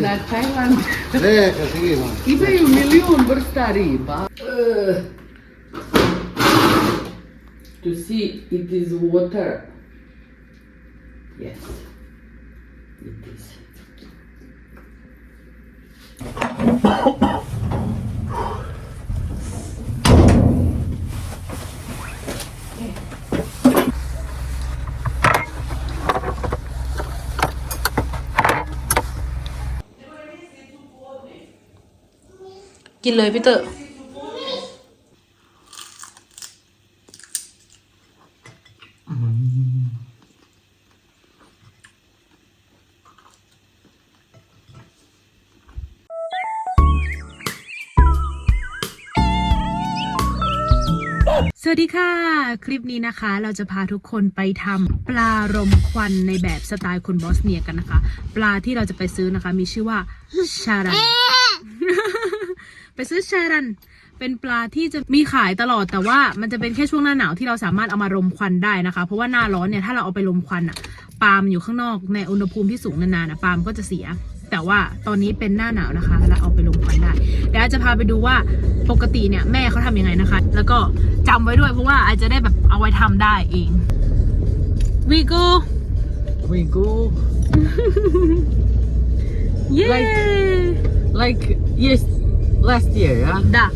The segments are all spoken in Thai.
na Thailand Leka, sigi man. imaju milion vrsta riba. Uh, to see it is water. Yes, it is. กินเลยพี่เตอร์สวัสดีค่ะ คลิปนี้นะคะ เราจะพาทุกคนไปทำปลารมควันในแบบสไตล์คนบอสเนียกันนะคะ ปลาที่เราจะไปซื้อนะคะ มีชื่อว่าชารัน ไปซื้อชารัน เป็นปลาที่จะมีขายตลอดแต่ว่ามันจะเป็นแค่ช่วงหน้าหนาวที่เราสามารถเอามารมควันได้นะคะ เพราะว่าหน้าร้อนเนี่ยถ้าเราเอาไปรมควันอะปลามันอยู่ข้างนอกในอุณหภูมิที่สูงนานๆนะปลามันก็จะเสีย แต่ว่าตอนนี้เป็นหน้าหนาวนะคะแล้วเอาไปรมควันได้เดี๋ยวอาจจะพาไปดูว่าปกติเนี่ยแม่เขาทำยังไงนะคะ แล้วก็จำไว้ด้วยเพราะว่าอาจจะได้แบบเอาไว้ทำได้เองวีโก้ We go เย้ like yes last year, yeah. ดัก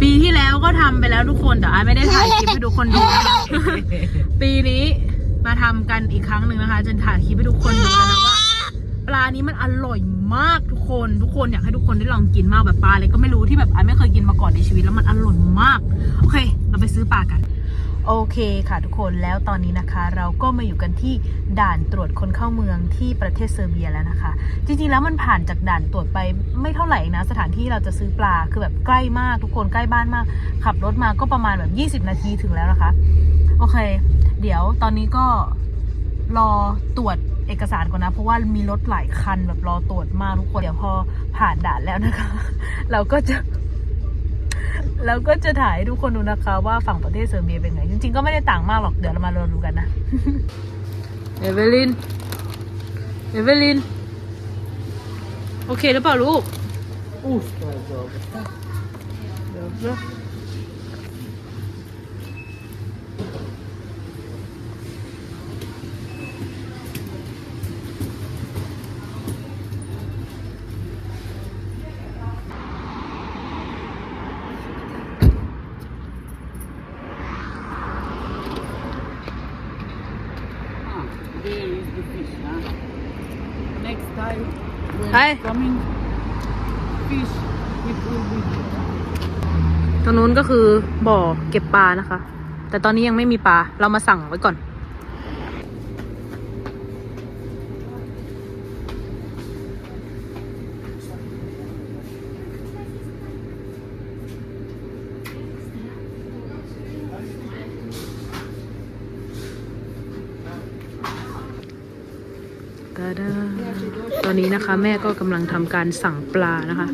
ปีที่แล้วก็ทำไปแล้วทุกคนแต่อายไม่ได้ถ่ายคลิปให้ทุกคนดูนะคะ ปีนี้มาทำกันอีกครั้งหนึ่งนะคะจนถ่ายคลิปให้ทุกคนดูแล้วนะว่า ปลานี้มันอร่อยมากทุกคนทุกคนอยากให้ทุกคนได้ลองกินมากแบบปลาอะไรก็ไม่รู้ที่แบบอายไม่เคยกินมาก่อนในชีวิตแล้วมันอร่อยมาก โอเค เราไปซื้อปลากัน โอเคค่ะทุกคนแล้วตอนนี้นะคะ เราก็มาอยู่กันที่ด่านตรวจคนเข้าเมืองที่ประเทศเซอร์เบียแล้วนะคะ จริงๆแล้วมันผ่านจากด่านตรวจไปไม่เท่าไหร่นะ สถานที่เราจะซื้อปลาคือแบบใกล้มากทุกคนใกล้บ้านมาก ขับรถมาก็ประมาณแบบ 20 นาทีถึงแล้วนะคะ โอเค เดี๋ยวตอนนี้ก็รอตรวจเอกสารก่อนนะ เพราะว่ามีรถหลายคันแบบรอตรวจมากทุกคนเดี๋ยวพอผ่านด่านแล้วนะคะ เราก็จะ แล้วก็จะถ่ายให้ทุกคนดูนะคะว่าฝั่งประเทศเซอร์เบียเป็นไง จริงๆก็ไม่ได้ต่างมากหรอก เดี๋ยวเรามารอดูกันนะเอเวลินเอเวลิน โอเคหรือเปล่าลูก Usta je dobro. Dobro. Ah, there is the fish, huh? Next time when Hi. coming fish, it will be ตรงนู้นก็คือบ่อ เก็บปลานะคะ แต่ตอนนี้ยังไม่มีปลา เรามาสั่งไว้ก่อนกาดาตอนนี้นะคะแม่ก็กำลังทำการสั่งปลานะคะ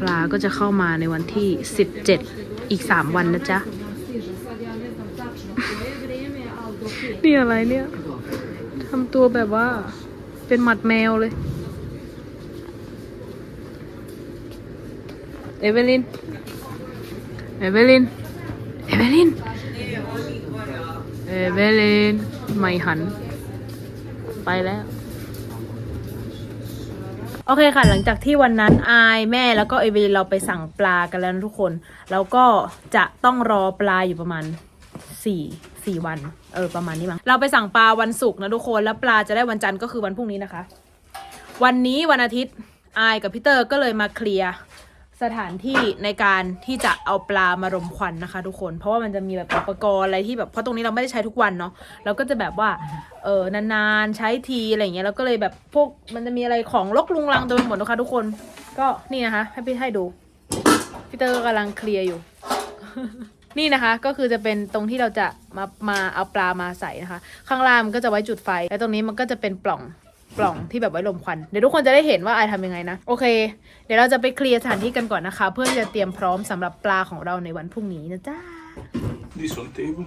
ปลาก็จะเข้ามาในวันที่ 17 อีก 3 วันนะจ๊ะ นี่อะไรเนี่ยทำตัวแบบว่า เป็นหมัดแมวเลย เอเวลิน เอเวลิน เอเวลิน เอเวลิน ไม่หัน ไปแล้ว โอเคค่ะ หลังจากที่วันนั้นอายแม่แล้วก็เอเวลินเราไปสั่งปลากันแล้วทุกคน แล้วก็จะต้องรอปลาอยู่ประมาณสี่ สี่วัน เออ ประมาณนี้มั้ง เราไปสั่งปลาวันศุกร์นะทุกคน แล้วปลาจะได้วันจันทร์ก็คือวันพรุ่งนี้นะคะ วันนี้วันอาทิตย์อายกับพี่เตอร์ก็เลยมาเคลียร์สถานที่ในการที่จะเอาปลามารมควันนะคะ ทุกคน เพราะว่ามันจะมีแบบอุปกรณ์อะไรที่แบบ เพราะตรงนี้เราไม่ได้ใช้ทุกวันเนาะ เราก็จะแบบว่า เออนานๆใช้ทีอะไรอย่างเงี้ยแล้วก็เลยแบบพวกมันจะมีอะไรของลกลุงลังเต็มไปหมดนะคะทุกคน ก็นี่นะคะ ให้พี่ให้ดู พี่เตอร์กำลังเคลียร์อยู่ นี่นะคะ ก็คือจะเป็นตรงที่เราจะมามาเอาปลามาใส่นะคะ ข้างล่างมันก็จะไว้จุดไฟ แล้วตรงนี้มันก็จะเป็นปล่องปล่องที่แบบไว้ลมควัน เดี๋ยวทุกคนจะได้เห็นว่าไอทำยังไงนะ โอเค เดี๋ยวเราจะไปเคลียร์สถานที่กันก่อนนะคะ เพื่อที่จะเตรียมพร้อมสำหรับปลาของเราในวันพรุ่งนี้นะจ้า This on table.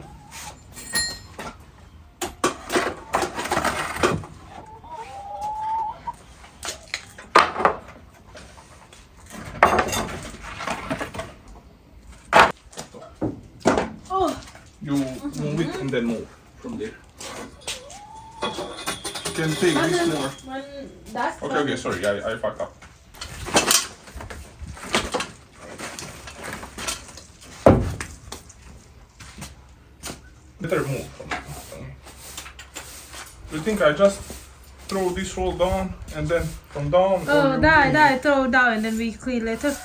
Can move from there. You can take this more. When that's Okay, okay, sorry, I, I fucked up. Better move from. You think I just throw this roll down and then from down? Oh, die, die, throw down and then we clean later.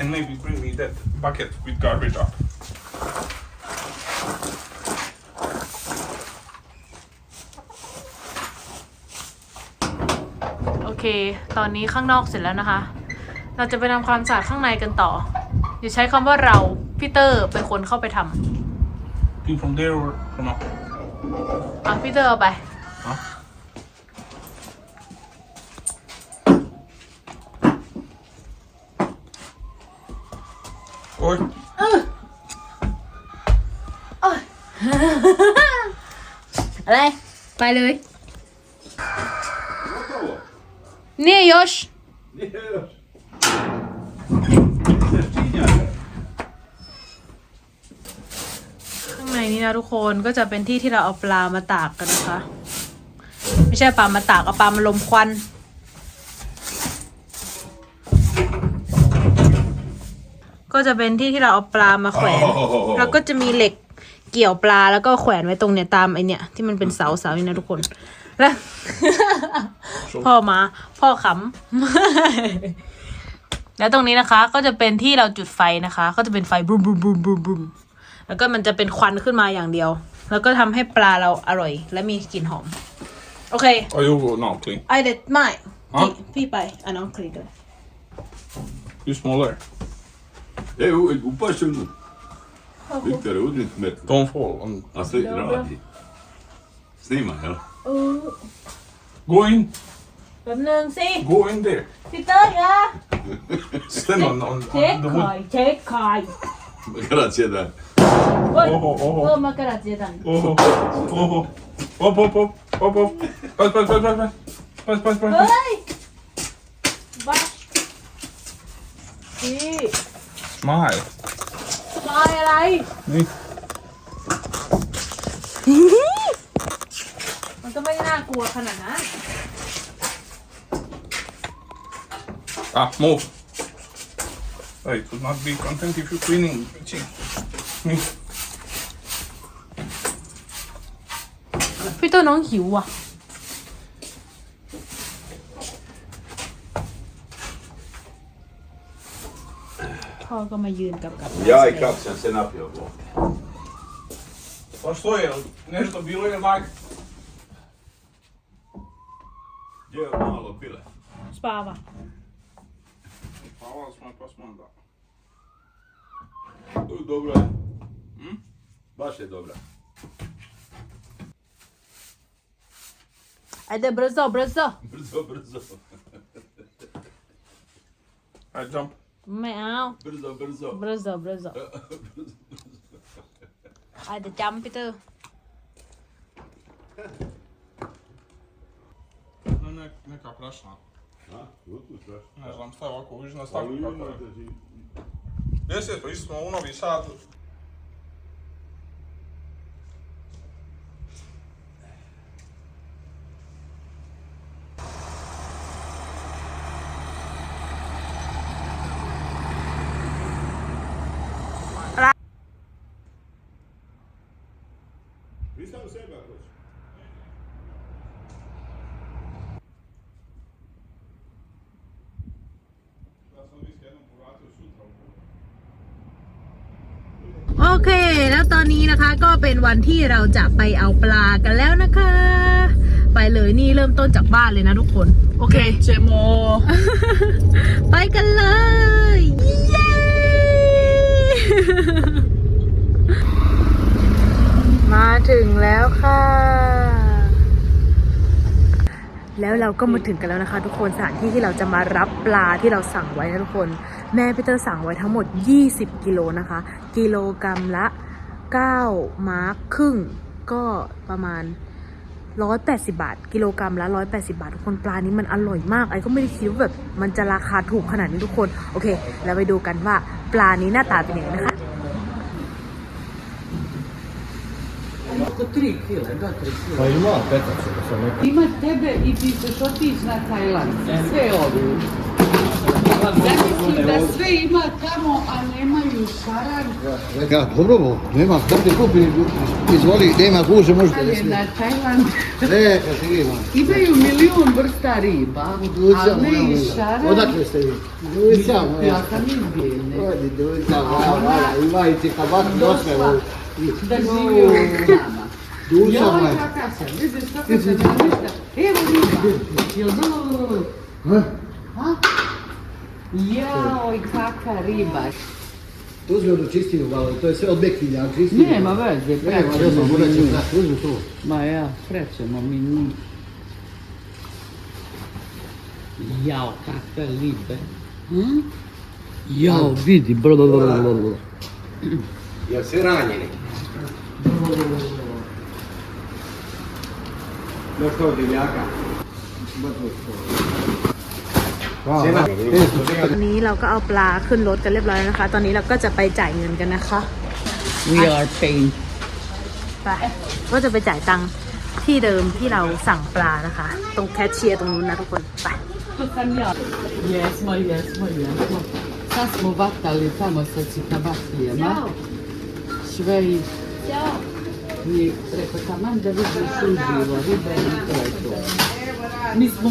And maybe bring me that bucket with garbage up. โอเคตอนนี้ข้างนอกเสร็จแล้วนะคะ เราจะไปทำความสะอาดข้างในกันต่อ อย่าใช้คำว่าเราพี่เตอร์เป็นคนเข้าไปท Do from there or from up? ำอะพี่เตอร์เอาไป ไปเลยเนี่ยยชข้างในนี้นะทุกคนก็จะเป็นที่ที่เราเอาปลามาตากกันนะคะ ไม่ใช่ปลามาตากเอาปลามาลมควันก็จะเป็นที่ที่เราเอาปลามาแขวนแล้วก็จะมีเหล็ก เกี่ยวปลาแล้วก็แขวนไว้ตรงเนี่ยตามไอเนี่ยที่มันเป็นเสาเสานี่นะทุกคนแล้ว พ่อมา พ่อขำ แล้วตรงนี้นะคะ ก็จะเป็นที่เราจุดไฟนะคะ ก็จะเป็นไฟบรูมบรูมบรูมบรูมบรูมแล้วก็มันจะเป็นควันขึ้นมาอย่างเดียว แล้วก็ทำให้ปลาเราอร่อย และมีกลิ่นหอม โอเค oh, you go now, clean. ไอเด็ดไม่ฮะพี่พี่ไปอะน้องคลีกัน You smaller. Evo, upaš u Viktore, udri met. Don't fall. On. A sve radi. Snima, jel? Go in. แป๊บนึงสิ Go in there. พี่เตอร์อย่า Stand on, on, เช็ค on the คอ wood. ยเช็คค อย Grazie, dai. โอ้ย Oho, เออ oho. มากระดาษเจดัน Oho, oho. Up, up, up, up, up. Pass, pass, pass, pass, pass. Pass, pass, pass, เฮ้ pass. ยวัดพี่ Smile. ลายอะไร นี่มันก็ไม่ได้น่ากลัวขนาดนั้น Ah, move. Hey, it would not be content if you're cleaning. Gee. Move. พี่เตอร์น้องหิวอะ พ่อก็มายืนกับกับ Ja i kak sam se napio. bo. Pa što je, nešto bilo je onak... Gdje je malo pile? สปาว่ะ Spavali smo pa smo onda... U, Dobro je. Hm? Baš je dobra. Ajde brzo, brzo. Brzo, brzo. Aj, jump. Meow. Brusou, brusou. Brusou, brusou. Hadi cam itu. Ну, не, не капрашна. А, lutu strašno. Ne znam šta je ovako, uđi na stavu kako je. Jesi, to isto smo unovi sad, อนนี้นะคะก็เป็นวันที่เราจะไปเอาปลากันแล้วนะคะ ไปเลยนี่เริ่มต้นจากบ้านเลยนะทุกคน โอเค เจโม ไปกันเลยเย้มาถึงแล้วค่ะ แล้วเราก็มาถึงกันแล้วนะคะ ทุกคนสถานที่ที่เราจะมารับปลาที่เราสั่งไว้นะทุกคน แม่พีเตอร์สั่งไว้ทั้งหมด 20 กิโลนะคะ กิโลกรรัมละ 9 มาร์คครึ่ง ก็ประมาณ 180 บาท กิโลกรรัมละ 180 บาท ทุกคนปลานี้มันอร่อยมาก ไอ้ก็ไม่ได้คิดว่าแบบมันจะราคาถูกขนาดนี้ทุกคน โอเค แล้วไปดูกันว่าปลานี้หน้าตาเป็นยังไงนะคะ Oko tri kile, do tri kile. Pa ima petaca, da sam neki. Ima tebe i ti ćeš otići na Tajland. Sve ovi. Da sve ima tamo, a nemaju šaran. Ja, dobro bo, nema, da ti kupi, izvoli, nema guže, možete Ali da je sve. na Tajland Ne, kad ti ima. imaju milijun vrsta riba, ali ne i šaran. Odakle ste vi? Duća moja. Ja sam iz Bijeljne. Odi, Duća moja, ima i ti kabak dosta. Da živi u nama. Duća moja. kaka sam, vidiš kako sam namješta. Evo riba. Jel? Ha? A? Jao, kakva riba. Uzmi ono čistinu malo, to je sve od bekinja, čistinu. Nema veze, prećemo mi znati, uzmi to. Ma ja, prećemo mi njih. Jao, kakve libe. Hm? Jao, vidi, blablabla. Jel si ranjeni? Još to divljaka. Cijena? ตอนนี้เราก็เอาปลาขึ้นรถกันเรียบร้อยแล้วนะคะ ตอนนี้เราก็จะไปจ่ายเงินกันนะคะ We are paying. ไปก็จะไปจ่ายตังค์ที่เดิมที่เราสั่งปลานะคะ ตรงแคชเชียร์ตรงนู้นนะทุกคนไป To sam ja. Jesmo, jesmo, jesmo. Sad smo vatali tamo sa citabakijama. Sve i... I preko taman da vidiš uživo ribe i to je to. Mi smo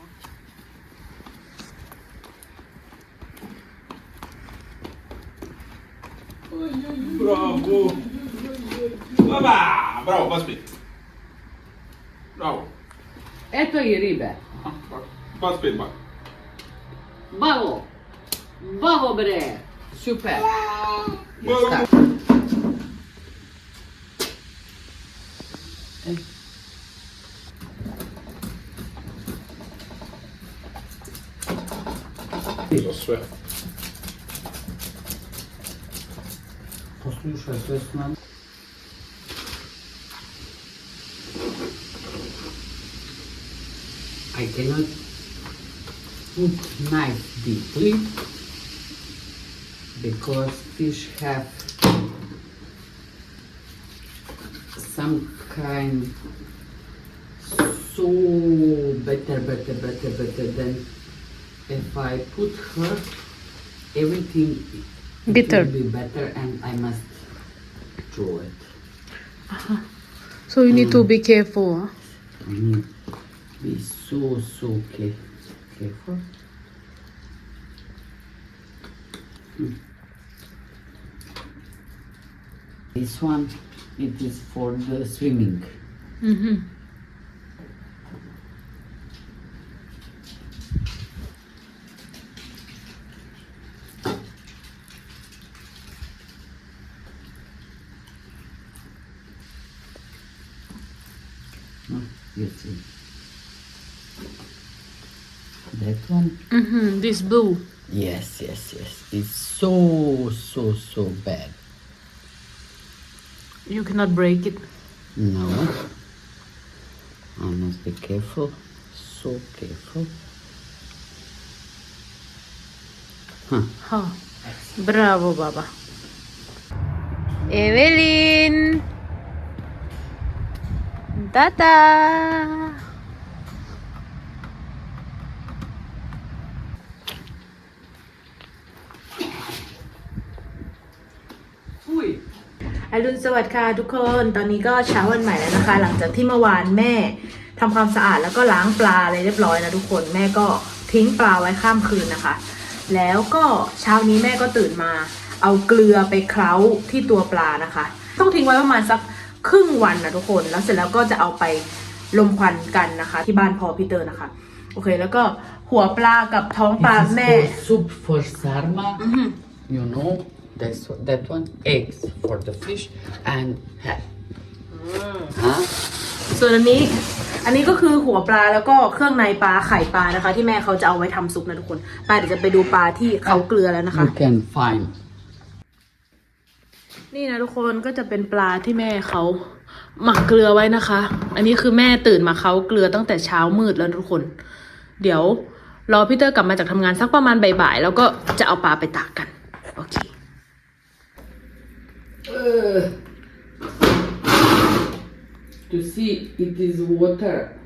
Bravo! Baba! Bravo, pet. Bravo. Eto i ribe. Pet, ba. Bravo! Bravo bre! Super! Bravo. Za sve. Sve s. I cannot put knife deeply because fish have some kind so better, better, better, better than if I put her everything it Bitter. will be better and I must throw it. Uh-huh. so you need to be mm. careful I need be so so care- careful. Hmm. This one it is for the swimming. อือ That one? Mm-hmm, this blue. Yes, yes, yes. It's so, so, so bad. You cannot break it. No. I must be careful. So careful. Huh. Oh. Bravo, Baba. Evelyn! ตาตา Ui. อรุณสวัสดิ์ค่ะทุกคน ตอนนี้ก็เช้าวันใหม่แล้วนะคะ หลังจากที่เมื่อวานแม่ทำความสะอาดแล้วก็ล้างปลาอะไรเรียบร้อยนะทุกคน แม่ก็ทิ้งปลาไว้ข้ามคืนนะคะ แล้วก็เช้านี้แม่ก็ตื่นมา เอาเกลือไปเคล้าที่ตัวปลานะคะ ต้องทิ้งไว้ประมาณสัก ครึ่งวันนะทุกคนแล้วเสร็จแล้วก็จะเอาไปลมควันกันนะคะ ที่บ้านพอพีเตอร์นะคะ โอเค แล้วก็หัวปลากับท้องปลา This is แม่ for soup for sarma. You know, that's what, that one. Eggs for the fish and head. Huh? ส่วนอันนี้ อันนี้ก็คือหัวปลาแล้วก็เครื่องในปลาไข่ปลานะคะ ที่แม่เขาจะเอาไว้ทำซุปนะทุกคนไปเดี๋ยวจะไปดูปลาที่เขาเกลือแล้วนะคะ You can find. นี่นะทุกคนก็จะเป็นปลาที่แม่เขาหมักเกลือไว้นะคะ อันนี้คือแม่ตื่นมาเขาเกลือตั้งแต่เช้ามืดแล้วทุกคน เดี๋ยวรอพี่เตอร์กลับมาจากทำงานสักประมาณบ่ายๆแล้วก็จะเอาปลาไปตากกัน โอเค Uh, to see it is water.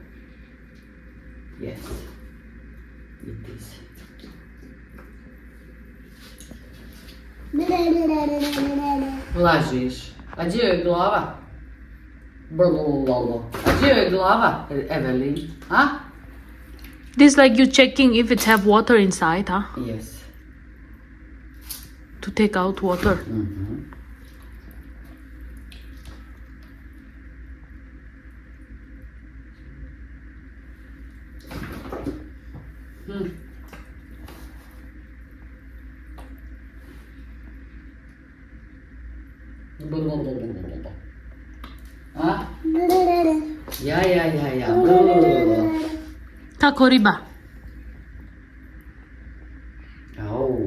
Yes, it is. Lažiš. A gdje je glava? Blablabla. A gdje je glava, Evelin? A? This like you checking if it have water inside, huh? Yes. To take out water. Mhm. Hmm. Blablabla. Tako riba. Au.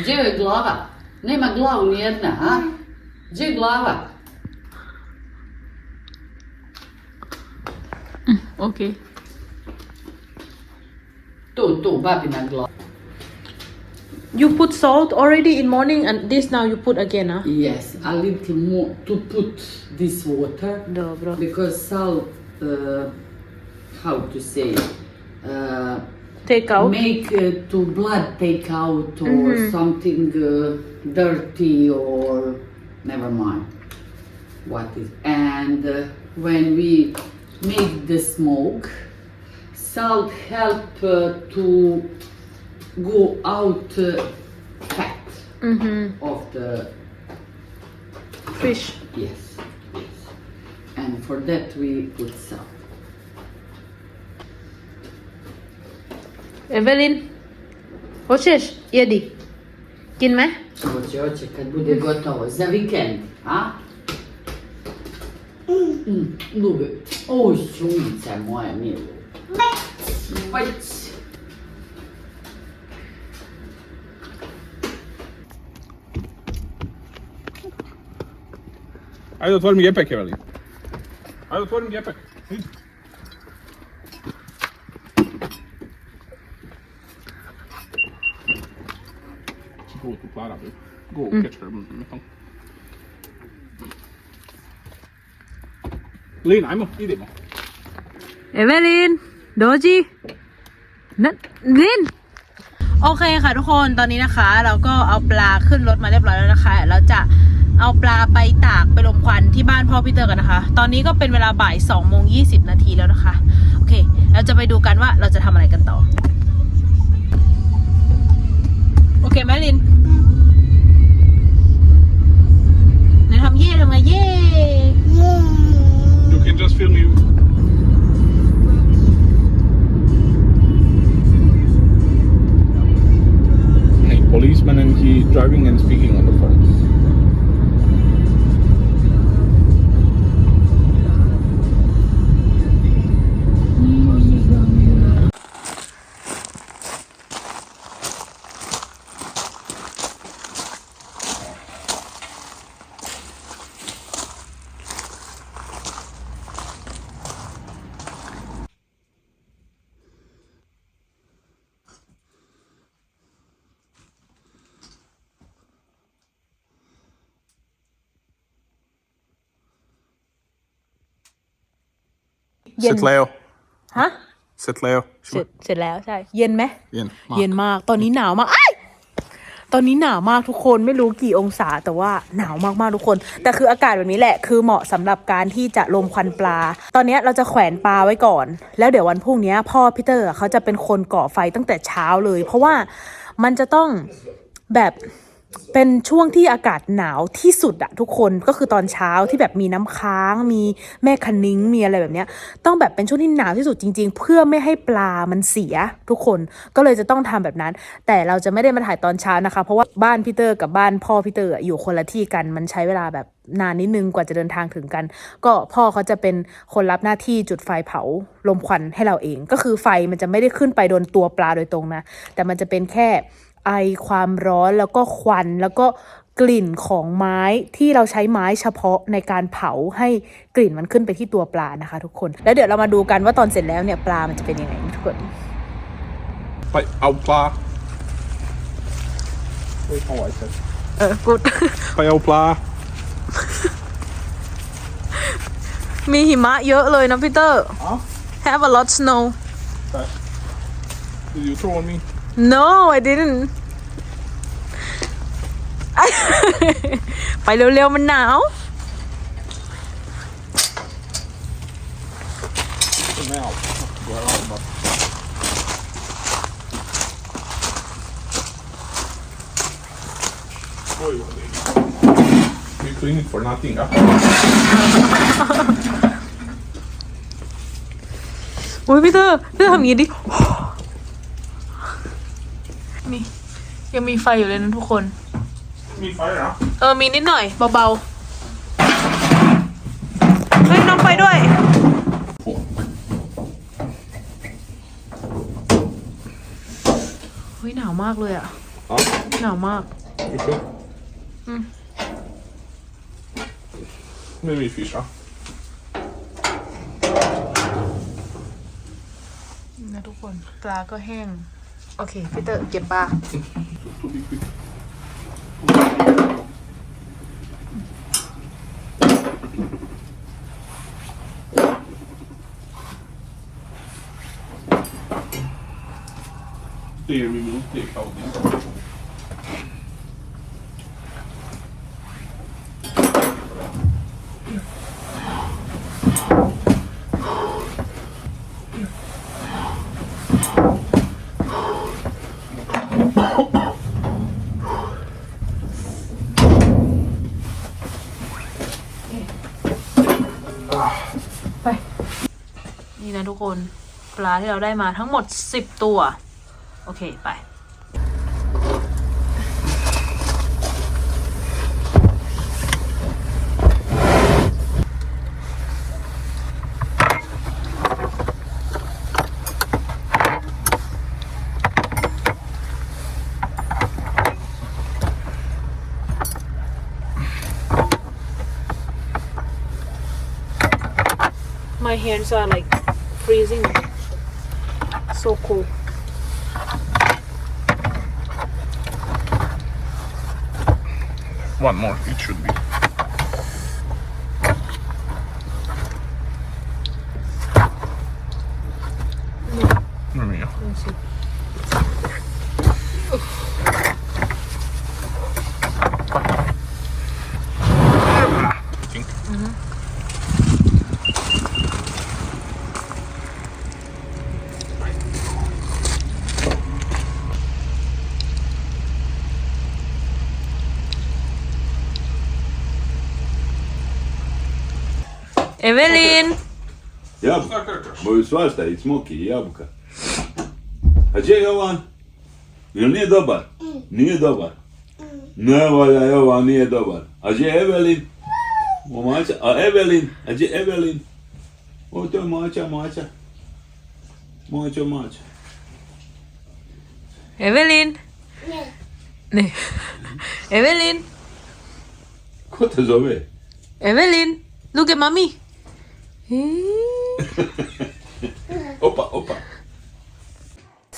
Gdje joj je glava? Nema glavu nijedna, a? Gdje je glava? Okay. Tu, tu, babina glava. You put salt already in morning and this now you put again, huh? Yes, a little more to put this water Dobro. because salt, uh, how to say, uh, Take out. make uh, to blood take out or something uh, dirty or never mind what is and uh, when we make the smoke salt help uh, to go out uh, fat Mm-hmm. of the Fish. yes yes and for that we put salt เอเวลินโอเชชเยดิกินไหม Hoće, hoće, kad bude gotovo, za vikend, a? Mm, Lube, oj, sunica moja milo. Bajc. Ajde, otvori mi gepek, Evelin. Ajde, otvori mi gepek. Vidi. Idi. Go to Klara, babe. Go catch her. Mm, mm, Lin, ajmo, idemo. Evelyn, Doji. นั่นลินโอเคค่ะทุกคนตอนนี้นะคะ เราก็เอาปลาขึ้นรถมาเรียบร้อยแล้วนะคะ เราจะเอาปลาไปตากไปลมควันที่บ้านพ่อพี่เตอร์กันนะคะ ตอนนี้ก็เป็นเวลาบ่าย2โมง20 นาทีแล้วนะคะ โอเค เราจะไปดูกันว่าเราจะทำอะไรกันต่อ โอเคไหมลิน เย่ทำไงเย่ Yen. Zet Leo. ฮะ Zet Leo. เสร็จเสร็จแล้วใช่ เย็นไหม Yen. เย็นมาก ตอนนี้หนาวมากอ้ายตอนนี้หนาวมากทุกคน ไม่รู้กี่องศาแต่ว่าหนาวมากๆทุกคน แต่คืออากาศแบบนี้แหละ คือเหมาะสำหรับการที่จะลมควันปลา ตอนนี้เราจะแขวนปลาไว้ก่อน แล้วเดี๋ยววันพรุ่งนี้พ่อพีเตอร์เขาจะเป็นคนก่อไฟตั้งแต่เช้าเลย เพราะว่ามันจะต้องแบบ เป็นช่วงที่อากาศหนาวที่สุดอะทุกคนก็คือตอนเช้าที่แบบมีน้ำค้าง มีแม่คันนิ้งมีอะไรแบบเนี้ย ต้องแบบเป็นช่วงที่หนาวที่สุดจริง ๆ เพื่อไม่ให้ปลามันเสียทุกคนก็เลยจะต้องทำแบบนั้น แต่เราจะไม่ได้มาถ่ายตอนเช้านะคะ เพราะว่าบ้านพีเตอร์กับบ้านพ่อพีเตอร์อยู่คนละที่กันมันใช้เวลาแบบนานนิดนึงกว่าจะเดินทางถึงกัน ก็พ่อเขาจะเป็นคนรับหน้าที่จุดไฟเผาลมควันให้เราเอง ก็คือไฟมันจะไม่ได้ขึ้นไปโดนตัวปลาโดยตรงนะ แต่มันจะเป็นแค่ ไอความร้อนแล้วก็ควันแล้วก็กลิ่นของไม้ที่เราใช้ไม้เฉพาะในการเผาให้กลิ่นมันขึ้นไปที่ตัวปลานะคะ ทุกคน แล้วเดี๋ยวเรามาดูกันว่าตอนเสร็จแล้วเนี่ยปลามันจะเป็นยังไงทุกคน ไปเอาปลาเฮ้ยเอาไว้เถอะเออกูด ไปเอาปลา มีหิมะเยอะเลยนะพี่เตอร์อ๋อ Have a lot snow Did you throw on me No I didn't ไปเร็วๆมันหนาว ไม่เอาเดี๋ยวเอาแบบโอ้ย We clean it for nothing อะอุ้ยพี่เตอร์พี่เตอร์ทำอย่างนี้ดิ นี่ ยังมีไฟอยู่เลยนะทุกคน มีไฟเหรอ เออ มีนิดหน่อย เบาๆเฮ้ยน้องไปด้วย เฮ้ย หนาวมากเลยอะอ๋อหนาวมาก You sure? ไม่มี fish อะนะทุกคนปลาก็แห้ง โอเคพี่เตอร์เก็บปลา To be quick. There we will take out this. Ah. กคนปลาที่เราได้มาทั้งหมด 10 ตัว โอเค ไป My hands are like freezing. So cool. One more, it should be. Evelyn! Jabuka. Moju svašta i smoki i jabuka. A gdje je Jovan? Jel nije dobar? Nije dobar. Ne valja Jovan, nije dobar. A gdje je Evelin? O, mača. A Evelin? A gdje je Evelin? O, to je mača, mača. Mača, mača. Evelyn! Ne. Evelyn! Ko te zove? Evelyn! Look at mommy! Opa, opa.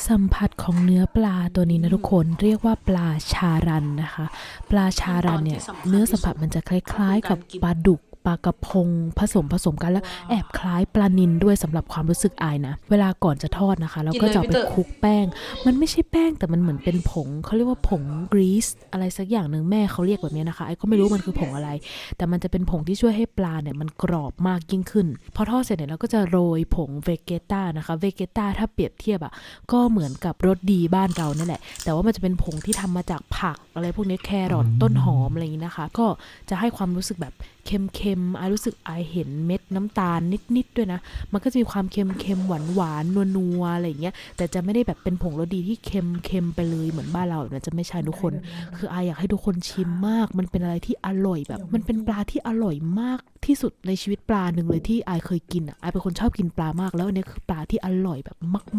สัมผัสของเนื้อปลาตัวนี้นะทุกคนเรียกว่าปลาชารันนะคะ ปลาชารันเนี่ยเนื้อสัมผัสมันจะคล้าย ๆ กับปลาดุกปป ลากระพงผสมผสมกันแล้วแอบคล้ายปลานินด้วยสำหรับความรู้สึกอายนะ เวลาก่อนจะทอดนะคะเราก็จะเอาไปคลุกแป้ง มันไม่ใช่แป้งแต่มันเหมือนเป็นผงเขาเรียกว่าผงกรีซอะไรสักอย่างหนึ่งแม่เขาเรียกแบบนี้นะคะไอ้ก็ไม่รู้มันคือผงอะไร แต่มันจะเป็นผงที่ช่วยให้ปลาเนี่ยมันกรอบมากยิ่งขึ้น พอทอดเสร็จเนี่ยเราก็จะโรยผงเวเกต้านะคะเวเกต้าถ้าเปรียบเทียบอะก็เหมือนกับรสดีบ้านเรานั่นแหละ แต่ว่ามันจะเป็นผงที่ทำมาจากผักอะไรพวกนี้แครอทต้นหอมอะไรอย่างนี้นะคะ ก็จะให้ความรู้สึกแบบ เค็มๆไอายรู้สึกไอายเห็นเม็ดน้ำตาลนิดๆด้วยนะ มันก็จะมีความเค็มๆหวานๆนัวๆอะไรอย่างเงี้ย แต่จะไม่ได้แบบเป็นผงรสดีที่เค็มๆไปเลยเหมือนบ้านเราแบบนั้นจะไม่ใช่ทุกคน คือไอายอยากให้ทุกคนชิมมาก มันเป็นอะไรที่อร่อยแบบ มันเป็นปลาที่อร่อยมากที่สุดในชีวิตปลาหนึ่งเลยที่ไอายเคยกินอะไอายเป็นคนชอบกินปลามาก แล้วอันนี้คือปลาที่อร่อยแบบ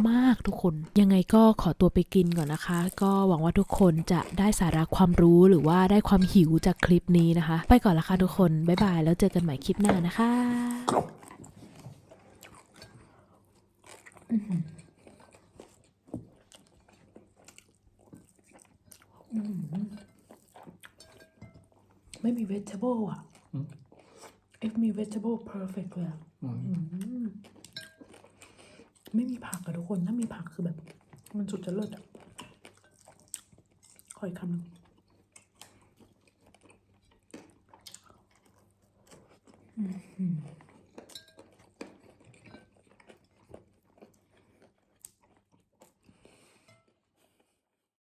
มาก ๆ ทุกคน ยังไงก็ขอตัวไปกินก่อนนะคะ ก็หวังว่าทุกคนจะได้สาระความรู้หรือว่าได้ความหิวจากคลิปนี้นะคะ ไปก่อนละค่ะทุกคนบ๊ายบายแล้วเจอกันใหม่คลิปหน้านะคะไม่มี vegetable อะ if มี vegetable perfect เลยอะอืมไม่มีผักอะทุกคน ถ้ามีผักคือแบบ มันสุดจะเลิศอะขออีกคำหนึ่งอืม